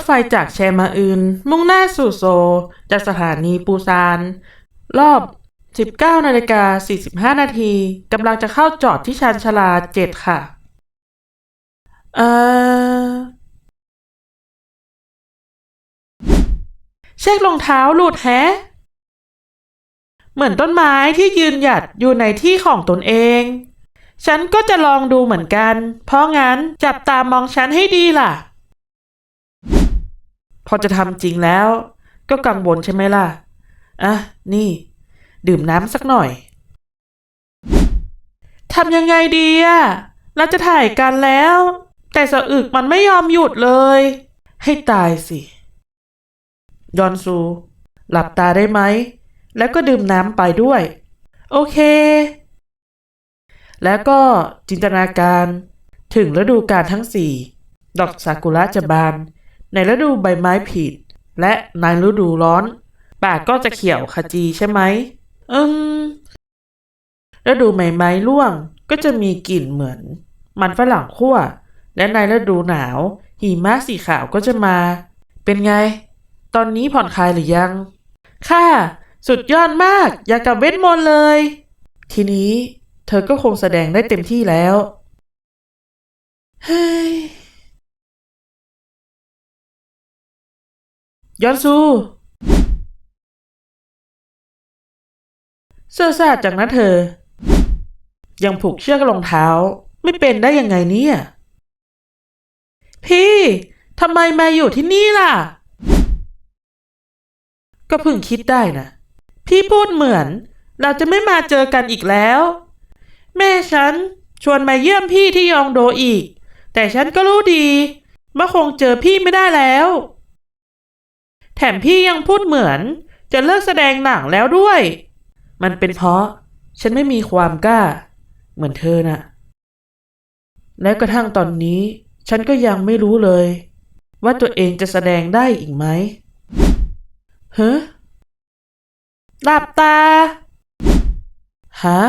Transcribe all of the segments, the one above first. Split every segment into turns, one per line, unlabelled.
ถไฟจากแชมาอึนมุ่งหน้าสู่โซลจากสถานีปูซาน รอบ 19นาฬิกา45 นาทีกำลังจะเข้าจอดที่ชานชาลา7ค่ะ เอ่อ เช็ครองเท้าหลุดแฮะ เหมือนต้นไม้ที่ยืนหยัดอยู่ในที่ของตนเอง ฉันก็จะลองดูเหมือนกัน เพราะงั้นจับตามองฉันให้ดีล่ะ พอจะทำจริงแล้ว ก็กังวลใช่ไหมล่ะ อะ นี่ ดื่มน้ำสักหน่อยทำยังไงดีอะเราจะถ่ายกันแล้ว แต่สะอึกมันไม่ยอมหยุดเลย ให้ตายสิ ยอนซู หลับตาได้ไหม แล้วก็ดื่มน้ำไปด้วย โอเค แล้วก็จินตนาการ ถึงฤดูกาลทั้งสี่ ดอกซากุระจะบาน ในฤดูใบไม้ผลิและในฤดูร้อน ป่าก็จะเขียวขจีใช่ไหมอืมฤดูใบไม้ร่วงก็จะมีกลิ่นเหมือน มันฝรั่งคั่ว และในฤดูหนาว หิมะสีขาวก็จะมา เป็นไง ตอนนี้ผ่อนคลายหรือยัง ค่ะ สุดยอดมาก อยากกลับเวทมนต์เลย ทีนี้ เธอก็คงแสดงได้เต็มที่แล้ว เฮ้ย ยอนซู เสื้อซาดจากนะเธอ ยังผูกเชือกรองเท้า ไม่เป็นได้ยังไงเนี่ย พี่ทำไมมาอยู่ที่นี่ล่ะ ก็เพิ่งคิดได้นะ พี่พูดเหมือน เราจะไม่มาเจอกันอีกแล้ว แม่ฉันชวนมาเยี่ยมพี่ที่ยองโดอีก แต่ฉันก็รู้ดีว่าคงเจอพี่ไม่ได้แล้ว แถมพี่ยังพูดเหมือน จะเลิกแสดงหนังแล้วด้วย มันเป็นเพราะ ฉันไม่มีความกล้า เหมือนเธอน่ะ และกระทั่งตอนนี้ ฉันก็ยังไม่รู้เลย ว่าตัวเองจะแสดงได้อีกไหมเฮ้หลับตา ฮะ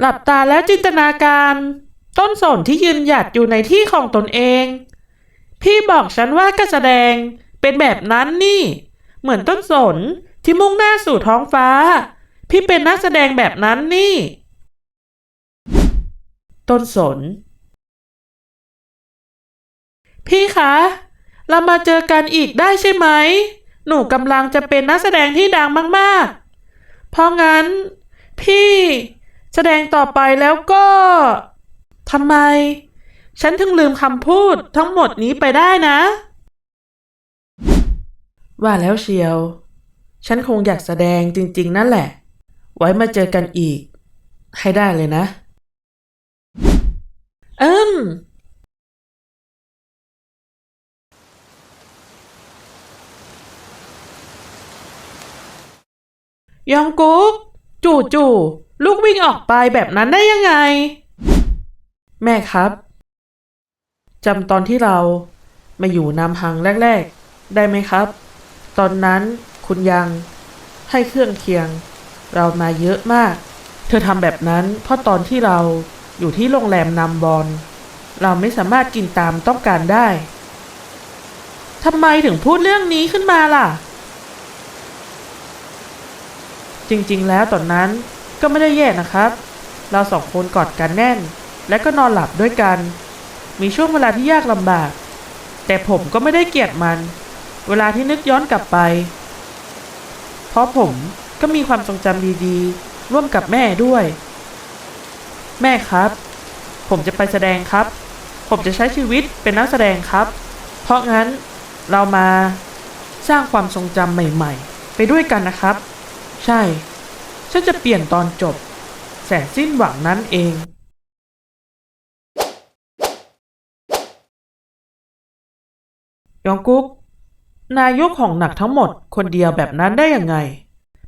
หลับตาแล้วจินตนาการ ต้นสนที่ยืนหยัดอยู่ในที่ของตนเอง พี่บอกฉันว่าการแสดงเป็นแบบนั้นนี่ เหมือนต้นสนที่มุ่งหน้าสู่ท้องฟ้า พี่เป็นนักแสดงแบบนั้นนี่ ต้นสน พี่คะ เรามาเจอกันอีกได้ใช่ไหม หนูกำลังจะเป็นนักแสดงที่ดังมากๆ เพราะงั้น พี่แสดงต่อไปแล้วก็ทำไม ฉันถึงลืมคำพูดทั้งหมดนี้ไปได้นะ ว่าแล้วเชียว ฉันคงอยากแสดงจริง ๆ นั่นแหละ ไว้มาเจอกันอีก ให้ได้เลยนะ เอิมยองกุ๊กจู่จู่ๆลูกวิ่งออกไปแบบนั้นได้ยังไง แม่ครับ จำตอนที่เรามาอยู่นำฮังแรก ๆ ได้ไหมครับ ตอนนั้นคุณยังให้เครื่องเคียง เรามาเยอะมาก เธอทำแบบนั้น เพราะตอนที่เราอยู่ที่โรงแรมนำบอลเราไม่สามารถกินตามต้องการได้ทำไมถึงพูดเรื่องนี้ขึ้นมาล่ะ จริงๆ แล้วตอนนั้นก็ไม่ได้แย่นะครับ เราสองคนกอดกันแน่น และก็นอนหลับด้วยกัน มีช่วงเวลาที่ยากลำบาก แต่ผมก็ไม่ได้เกลียดมัน เวลาที่นึกย้อนกลับไป เพราะผมก็มีความทรงจำดีๆ ร่วมกับแม่ด้วย แม่ครับ ผมจะไปแสดงครับ ผมจะใช้ชีวิตเป็นนักแสดงครับ เพราะงั้นเรามาสร้างความทรงจำใหม่ๆ ไปด้วยกันนะครับ ใช่ ฉันจะเปลี่ยนตอนจบ แสนสิ้นหวังนั้นเอง ยองกุ๊กนายกของหนักทั้งหมดคนเดียวแบบนั้นได้ยังไง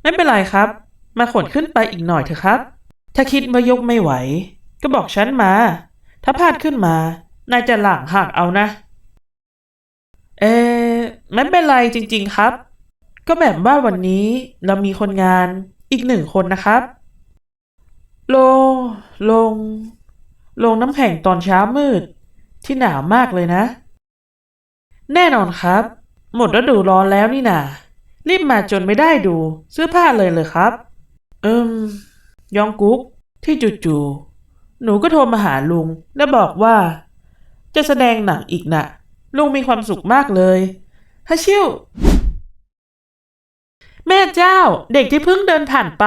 ไม่เป็นไรครับ มาขนขึ้นไปอีกหน่อยเถอะครับ ถ้าคิดว่ายกไม่ไหว ก็บอกฉันมา ถ้าพลาดขึ้นมา นายจะหลังหักเอานะ เอ๊ะไม่เป็นไรจริง ๆครับ ก็แบบว่าวันนี้เรามีคนงานอีกหนึ่งคนนะครับ ลง ลง ลงน้ำแข็งตอนเช้ามืด ที่หนาวมากเลยนะ แน่นอนครับ หมดฤดูร้อนแล้วนี่นารีบมาจนไม่ได้ดูเสื้อผ้าเลยเลยครับ เอิมยองกุ๊กที่จู่ๆหนูก็โทรมาหาลุง และบอกว่า จะแสดงหนังอีกนะลุงมีความสุขมากเลยฮัชิวแม่เจ้าเด็กที่เพิ่งเดินผ่านไป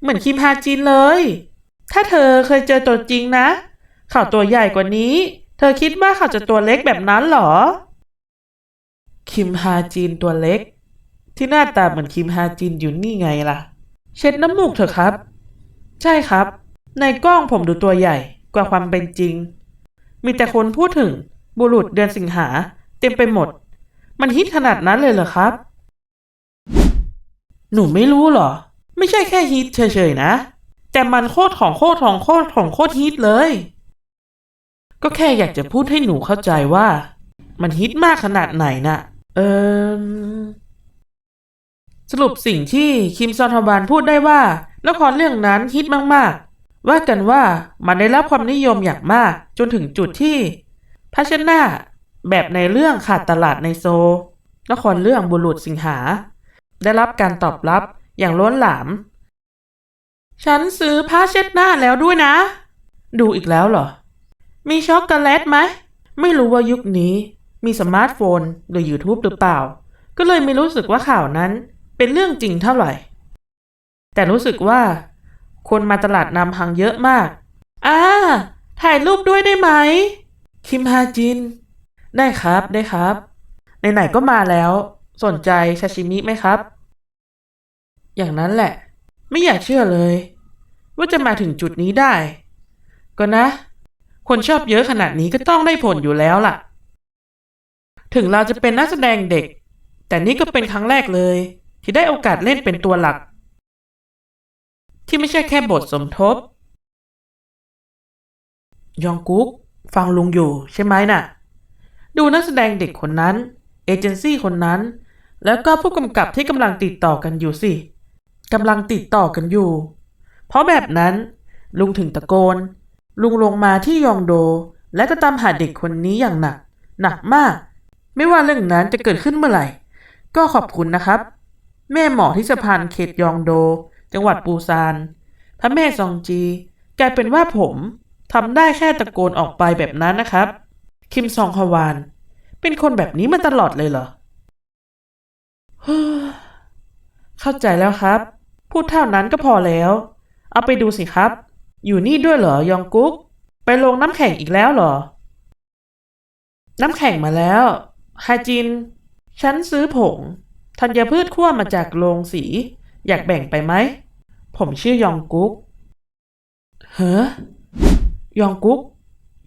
เหมือนคิมฮาจินเลย ถ้าเธอเคยเจอตัวจริงนะ เขาตัวใหญ่กว่านี้ เธอคิดว่าเขาจะตัวเล็กแบบนั้นหรอ คิมฮาจินตัวเล็ก ที่หน้าตาเหมือนคิมฮาจินอยู่นี่ไงล่ะ เช็ดน้ำมูกเถอะครับ ใช่ครับ ในกล้องผมดูตัวใหญ่กว่าความเป็นจริง มีแต่คนพูดถึงบุรุษเดือนสิงหา เต็มไปหมด มันฮิตขนาดนั้นเลยเหรอครับ หนูไม่รู้เหรอ ไม่ใช่แค่ฮิตเฉยๆนะ แต่มันโคตรของโคตรของโคตรของโคตรฮิตเลย ก็แค่อยากจะพูดให้หนูเข้าใจว่า มันฮิตมากขนาดไหนน่ะ เออสรุปสิ่งที่คิมซอนฮบานพูดได้ว่าละครเรื่องนั้นฮิตมากๆ ว่ากันว่ามันได้รับความนิยมอย่างมากจนถึงจุดที่พัชนาแบบในเรื่องขาดตลาดในโซลละครเรื่องบุรุษสิงหา ได้รับการตอบรับอย่างล้นหลาม ฉันซื้อผ้าเช็ดหน้าแล้วด้วยนะ ดูอีกแล้วเหรอ มีช็อกโกแลตไหม ไม่รู้ว่ายุคนี้ มีสมาร์ทโฟนหรือ YouTube หรือเปล่า ก็เลยไม่รู้สึกว่าข่าวนั้นเป็นเรื่องจริงเท่าไหร่ แต่รู้สึกว่า คนมาตลาดนำหังเยอะมากอ่าถ่ายรูปด้วยได้ไหม คิมฮาจิน ได้ครับได้ครับไหนๆก็มาแล้ว สนใจซาชิมิไหมครับ อย่างนั้นแหละ ไม่อยากเชื่อเลย ว่าจะมาถึงจุดนี้ได้ ก็นะ คนชอบเยอะขนาดนี้ก็ต้องได้ผลอยู่แล้วล่ะ ถึงเราจะเป็นนักแสดงเด็ก แต่นี่ก็เป็นครั้งแรกเลย ที่ได้โอกาสเล่นเป็นตัวหลัก ที่ไม่ใช่แค่บทสมทบ ยองกุ๊กฟังลุงอยู่ใช่ไหมน่ะ ดูนักแสดงเด็กคนนั้น เอเจนซี่คนนั้น แล้วก็ผู้กำกับที่กำลังติดต่อกันอยู่สิกำลังติดต่อกันอยู่ เพราะแบบนั้น ลุงถึงตะโกน ลุงลงมาที่ยองโด และก็ตามหาเด็กคนนี้อย่างหนัก หนักมาก ไม่ว่าเรื่องนั้นจะเกิดขึ้นเมื่อไหร่ ก็ขอบคุณนะครับ แม่หมอที่สะพานเขตยองโด จังหวัดปูซาน พระแม่ซองจี กลายเป็นว่าผมทำได้แค่ตะโกนออกไปแบบนั้นนะครับ คิมซองฮวาน เป็นคนแบบนี้มาตลอดเลยเหรอ เข้าใจแล้วครับ พูดเท่านั้นก็พอแล้ว เอาไปดูสิครับ อยู่นี่ด้วยเหรอยองกุ๊ก ไปลงน้ำแข็งอีกแล้วเหรอ น้ำแข็งมาแล้ว ฮาจิน ฉันซื้อผง ธัญพืชคั่วมาจากโรงสี อยากแบ่งไปไหม ผมชื่อยองกุ๊ก เฮ้ยองกุ๊ก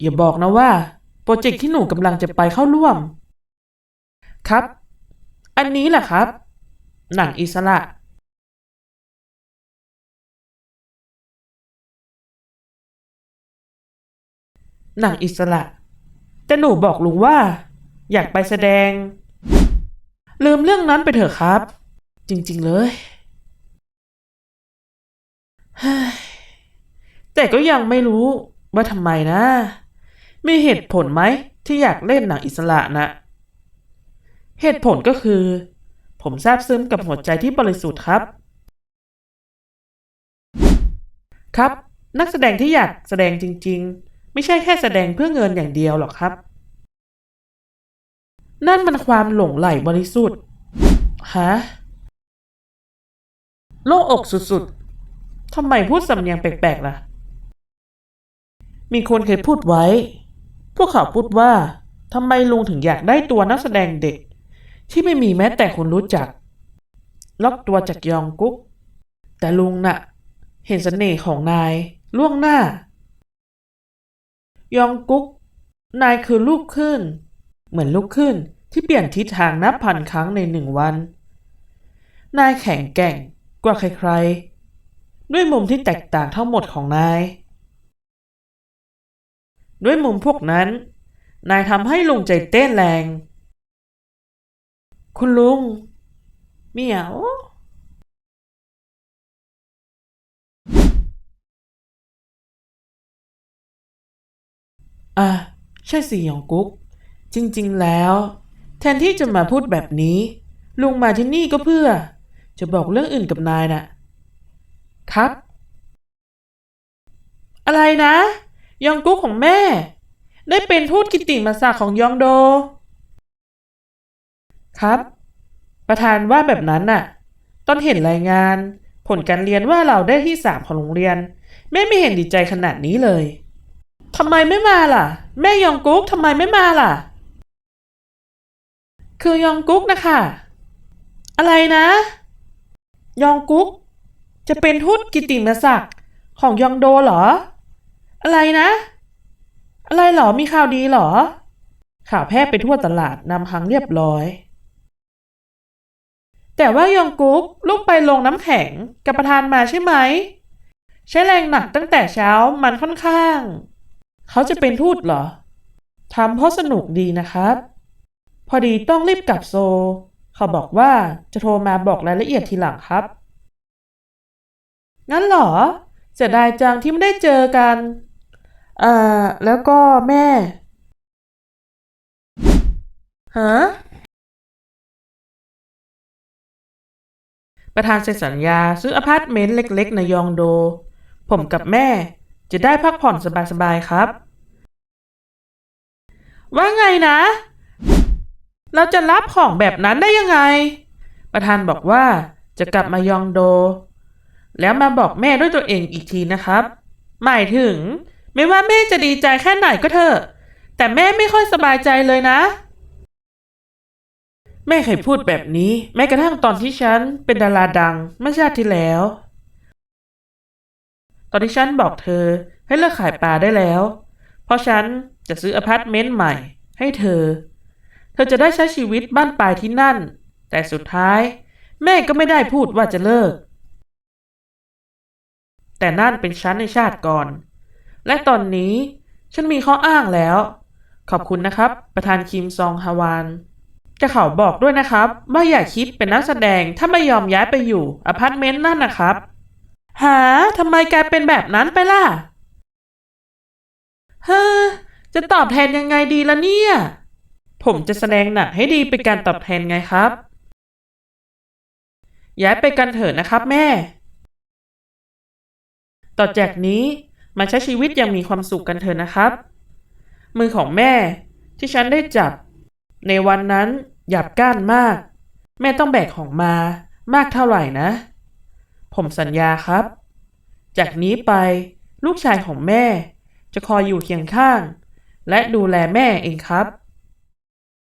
อย่าบอกนะว่า โปรเจกต์ที่หนูกำลังจะไปเข้าร่วม ครับ อันนี้แหละครับ หนังอิสระหนังอิสระ แต่หนูบอกลุงว่า อยากไปแสดง ลืมเรื่องนั้นไปเถอะครับ จริงๆเลยแต่ก็ยังไม่รู้ว่าทำไมนะ มีเหตุผลไหมที่อยากเล่นหนังอิสระนะเหตุผลก็คือ ผมซาบซึ้งกับหัวใจที่บริสุทธิ์ครับ ครับ นักแสดงที่อยากแสดงจริง ๆ ไม่ใช่แค่แสดงเพื่อเงินอย่างเดียวหรอกครับ นั่นมันความหลงไหลบริสุทธิ์ ฮะ โล่งอกสุดๆ ทำไมพูดสำเนียงแปลกๆล่ะ มีคนเคยพูดไว้ พวกเขาพูดว่าทำไมลุงถึงอยากได้ตัวนักแสดงเด็ก ที่ไม่มีแม้แต่คนรู้จัก ล็อกตัวจากยองกุ๊ก แต่ลุงน่ะ เห็นเสน่ห์ของนายล่วงหน้า ยองกุ๊ก นายคือลูกขึ้น เหมือนลูกขึ้นที่เปลี่ยนทิศทางนับพันครั้งในหนึ่งวัน นายแข็งแกร่งกว่าใครๆ ด้วยมุมที่แตกต่างทั้งหมดของนาย ด้วยมุมพวกนั้น นายทำให้ลุงใจเต้นแรง คุณลุงเหมียวอะใช่สิหยองกุ๊ก จริงๆแล้ว แทนที่จะมาพูดแบบนี้ ลุงมาที่นี่ก็เพื่อ จะบอกเรื่องอื่นกับนายน่ะ ครับ อะไรนะ ยองกุ๊กของแม่ ได้เป็นทูตกิติมาศักของยองโด ครับ ประธานว่าแบบนั้นน่ะ ตอนเห็นรายงาน ผลการเรียนว่าเราได้ที่สามของโรงเรียน แม่ไม่เห็นดีใจขนาดนี้เลยทำไมไม่มาล่ะ แม่ยองกุ๊กทำไมไม่มาล่ะ คือยองกุ๊กนะคะ อะไรนะ ยองกุ๊ก จะเป็นทูตกิติมศักดิ์ของยองโดเหรอ อะไรนะ อะไรเหรอมีข่าวดีเหรอ ข่าวแพร่ไปทั่วตลาดนำหังเรียบร้อย แต่ว่ายองกุ๊กลูกไปลงน้ำแข็งกับประธานมาใช่ไหม ใช้แรงหนักตั้งแต่เช้ามันค่อนข้าง เขาจะเป็นทูตเหรอทำเพราะสนุกดีนะครับ อดีต้องรีบกลับโซ เขาบอกว่าจะโทรมาบอกรายละเอียดทีหลังครับ งั้นเหรอเสียดายจังที่ไม่ได้เจอกันอ่าแล้วก็แม่ฮะประธานเซ็นสัญญาซื้ออพาร์ตเมนต์เล็กๆ ในยองโด ผมกับแม่จะได้พักผ่อนสบายๆครับ ว่าไงนะ เราจะรับของแบบนั้นได้ยังไง ประธานบอกว่าจะกลับมายองโด แล้วมาบอกแม่ด้วยตัวเองอีกทีนะครับ หมายถึง ไม่ว่าแม่จะดีใจแค่ไหนก็เถอะ แต่แม่ไม่ค่อยสบายใจเลยนะ แม่เคยพูดแบบนี้ แม้กระทั่งตอนที่ฉันเป็นดาราดังเมื่อชาติที่แล้ว ตอนที่ฉันบอกเธอให้เลิกขายปลาได้แล้ว เพราะฉันจะซื้ออพาร์ตเมนต์ใหม่ให้เธอ เธอจะได้ใช้ชีวิตบ้านปลายที่นั่น แต่สุดท้าย แม่ก็ไม่ได้พูดว่าจะเลิก แต่นั่นเป็นฉันในชาติก่อน และตอนนี้ฉันมีข้ออ้างแล้ว ขอบคุณนะครับ ประธานคิมซองฮาวาน จะเขาบอกด้วยนะครับ ว่าอย่าคิดเป็นนักแสดงถ้าไม่ยอมย้ายไปอยู่อพาร์ตเมนต์นั่นนะครับ หาทำไมกลายเป็นแบบนั้นไปล่ะ เฮ้อจะตอบแทนยังไงดีล่ะเนี่ย ผมจะแสดงหนักให้ดีเป็นการตอบแทนไงครับ ย้ายไปกันเถอะนะครับแม่ ต่อจากนี้มาใช้ชีวิตอย่างมีความสุขกันเถอะนะครับ มือของแม่ที่ฉันได้จับ ในวันนั้นหยาบก้านมาก แม่ต้องแบกของมามากเท่าไหร่นะ ผมสัญญาครับ จากนี้ไปลูกชายของแม่จะคอยอยู่เคียงข้าง และดูแลแม่เองครับ